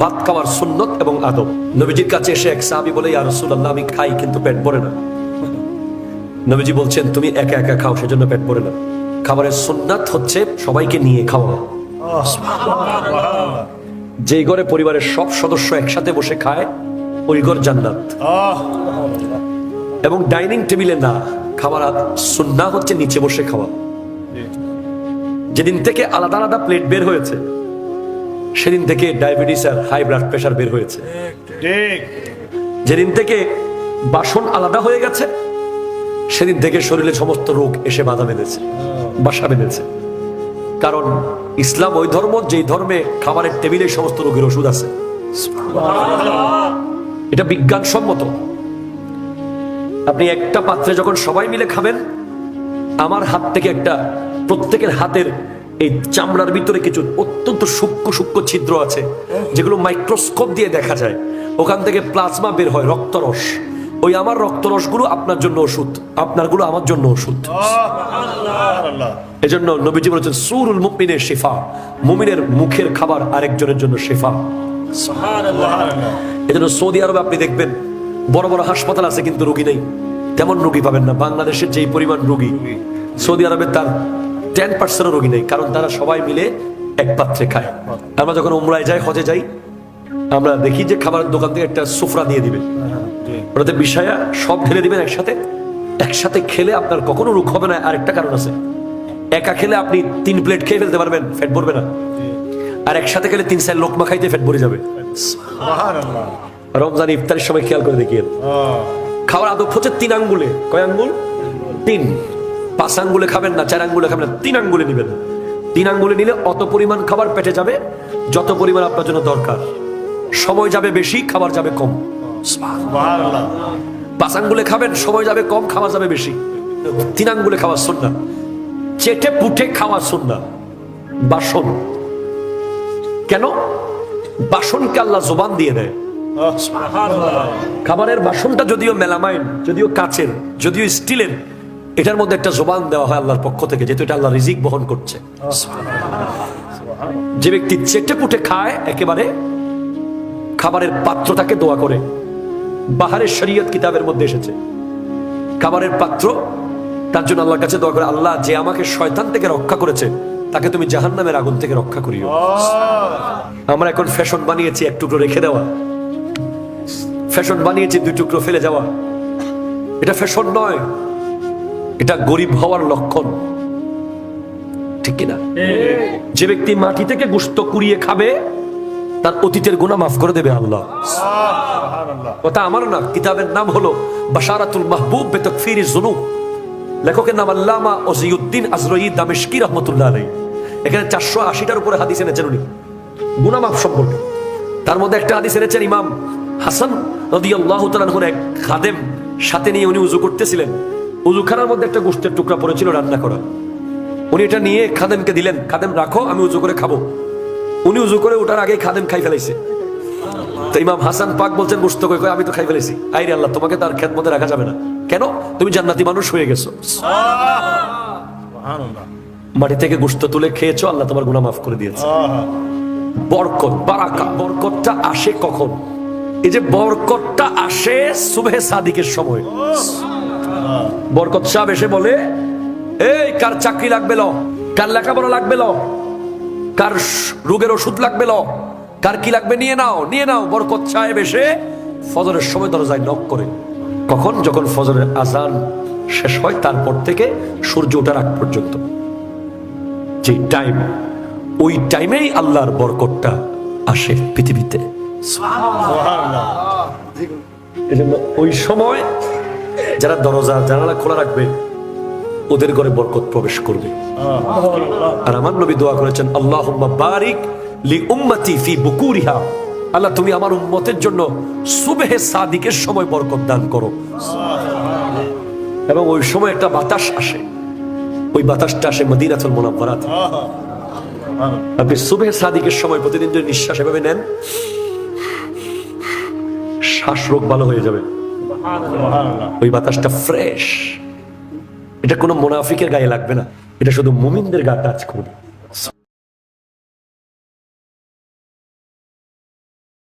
ভাত খাওয়ার সুন্নত এবং আদব। নবীজির কাছে এসে এক সাহাবি বলে ইয়া রাসূলুল্লাহ আমি খাই কিন্তু পেট ভরে না। নবীজি বলছেন তুমি একা একা খাও সেজন্য পেট ভরে না। খাবারের সুন্নাত হচ্ছে সবাইকে নিয়ে খাওয়া। যেই ঘরে পরিবারের সব সদস্য একসাথে বসে খায় ওই ঘর জান্নাত। এবং ডাইনিং টেবিলে না খাবার সুন্না হচ্ছে নিচে বসে খাওয়া। যেদিন থেকে আলাদা আলাদা প্লেট বের হয়েছে সেদিন থেকে ডায়াবেটিস আর হাই ব্লাড প্রেশার বের হয়েছে। যেদিন থেকে বাসন আলাদা হয়ে গেছে সেদিন থেকে শরীরে সমস্ত রোগ এসে বাধা বেঁধেছে বাসা বেঁধেছে। কারণ ইসলাম ওই ধর্ম যেই ধর্মে খাবারের টেবিলে সমস্ত রোগের ওষুধ আছে। এটা বিজ্ঞানসম্মত। আপনি একটা পাত্রে যখন সবাই মিলে খাবেন আমার হাত থেকে একটা প্রত্যেকের হাতের এই চামড়ার ভিতরে কিছু অত্যন্ত সূক্ষ্ম সূক্ষ্ম ছিদ্র আছে যেগুলো মাইক্রোস্কোপ দিয়ে দেখা যায়। ওখান থেকে প্লাজমা বের হয় রক্তরস। ওই আমার রক্তরসগুলো আপনার জন্য ওষুধ আপনারগুলো আমার জন্য ওষুধ। এজন্য নবীজি বলেছেন সুরুল মুমিনের শেফা মুমিনের মুখের খাবার আরেকজনের জন্য শেফা। এজন্য সৌদি আরবে আপনি দেখবেন বড় বড় হাসপাতাল আছে কিন্তু রুগী নেই। তেমন রুগী পাবেন না। বাংলাদেশের যেই পরিমাণ রুগী সৌদি আরবে তার টেন পার্সেন্ট রোগী নেই কারণ তারা সবাই মিলে এক পাত্রে খায়। আমরা যখন উমরায় যাই হজে যাই আমরা দেখি যে খাবারের দোকান থেকে একটা সুফরা দিয়ে দিবে। ওটাতে বিষয়া সব ঢেলে দিবেন একসাথে। একসাথে খেলে আপনার কখনো রোগ হবে না আরেকটা কারণ আছে। একা খেলে আপনি তিন প্লেট খেয়ে ফেলতে পারবেন ফ্যাট ভরবে না। আর একসাথে খেলে তিন চার লোকমা খাইতে ফ্যাট ভরে যাবে। রমজান ইফতারের সময় খেয়াল করে দেখিয়েন। খাওয়ার আদব হচ্ছে তিন আঙ্গুলে। কয় আঙ্গুল? তিন। পাঁচ আঙ্গুলে খাবেন না চার আঙ্গুলে খাবেন না তিন আঙ্গুলে নেবেন। তিন আঙ্গুলে নিলে অত পরিমাণ খাবার পেটে যাবে যত পরিমাণ আপনার জন্য দরকার। সময় যাবে বেশি খাবার যাবে কম। পাঁচ আঙ্গুলে খাবেন সময় যাবে কম খাওয়া যাবে বেশি। তিন আঙ্গুলে খাওয়া শুননা চেটে পুটে খাওয়া শুননা বাসন। কেন? বাসনকে আল্লাহ জোবান দিয়ে দেয়। খাবারের বাসনটা যদিও মেলামাইন যদিও কাচের যদিও স্টিলের এটার মধ্যে একটা জোবান দেওয়া হয় আল্লাহর পক্ষ থেকে যেহেতু এটা আল্লাহ রিজিক বহন করছে। যে ব্যক্তি চেটে পুটে খায় একেবারে খাবারের পাত্রটাকে দোয়া করে। বাহারের শরীয়ত কিতাবের মধ্যে এসেছে। খাবারের পাত্র তার জন্য আল্লাহর কাছে দোয়া করে আল্লাহ যে আমাকে শয়তান থেকে রক্ষা করেছে তাকে তুমি জাহান্নামের আগুন থেকে রক্ষা করিও। আমরা এখন ফ্যাশন বানিয়েছি এক টুকরো রেখে দেওয়া। ফ্যাশন বানিয়েছি দুই টুকরো ফেলে যাওয়া। এটা ফ্যাশন নয়। এটা গরিব হওয়ার লক্ষণ। ঠিক কিনা? যে ব্যক্তি মাটি থেকে গুস্ত কুড়িয়ে খাবে তার অতীতের গুণা মাফ করে দেবে আল্লাহ। কথা আমার না কিতাবের নাম হলো বাশারাতুল মাহবুব বেতকফির জুনুব লেখকের নাম আল্লামা ওজিউদ্দিন আজরই দামেশকি রহমতুল্লাহ আলাই এখানে চারশো আশিটার উপরে হাদিস এনেছেন উনি। গুণা মাফ সম্পর্কে। তার মধ্যে একটা হাদিস এনেছেন ইমাম হাসান নদী আল্লাহ এক খাদেম সাথে নিয়ে উনি উজু করতেছিলেন। উজুখানার মধ্যে একটা গোষ্ঠের টুকরা পড়েছিল রান্না করা উনি এটা নিয়ে খাদেমকে দিলেন খাদেম রাখো আমি উজু করে খাব। উনি উজু করে ওঠার আগে খাদেম খাই ফেলাইছে। তো ইমাম হাসান পাক বলছেন কই, আমি তো খাই ফেলেছি আইরে আল্লাহ তোমাকে তার খেত মধ্যে রাখা যাবে না। কেন? তুমি জান্নাতি মানুষ হয়ে গেছো। মাটি থেকে গুস্ত তুলে খেয়েছো আল্লাহ তোমার গুনাহ মাফ করে দিয়েছে। বরকত বারাকা বরকতটা আসে কখন? এই যে বরকতটা আসে সুবহে সাদিকের সময়। বরকত সাহেব এসে বলে এই কার চাকরি লাগবে ল? কার লেখাপড়া লাগবে ল? কার রোগের ওষুধ লাগবে ল? কার কি লাগবে? নিয়ে নাও নিয়ে নাও। বরকত সাহেব এসে ফজরের সময় দরজায় নক করে। কখন? যখন ফজরের আজান শেষ হয় তারপর থেকে সূর্য ওঠার আগ পর্যন্ত। যে টাইম ওই টাইমেই আল্লাহর বরকতটা আসে পৃথিবীতে। এজন্য ওই সময় যারা দরজা জানালা খোলা রাখবে ওদের ঘরে বরকত প্রবেশ করবে। আর আমার নবী দোয়া করেছেন আল্লাহ বারিক লি উম্মতি ফি বুকুরিহা। আল্লাহ তুমি আমার উম্মতের জন্য সুবেহে সাদিকের সময় বরকত দান করো। এবং ওই সময় একটা বাতাস আসে। ওই বাতাসটা আসে মদিনাতুল মুনাফারাত আপনি সুবেহ সাদিকের সময় প্রতিদিন যদি নিঃশ্বাস এভাবে নেন শ্বাস রোগ ভালো হয়ে যাবে। ওই বাতাসটা ফ্রেশ এটা কোনো মোনাফিকের গায়ে লাগবে না। এটা শুধু মুমিনদের গা টাচ করবে।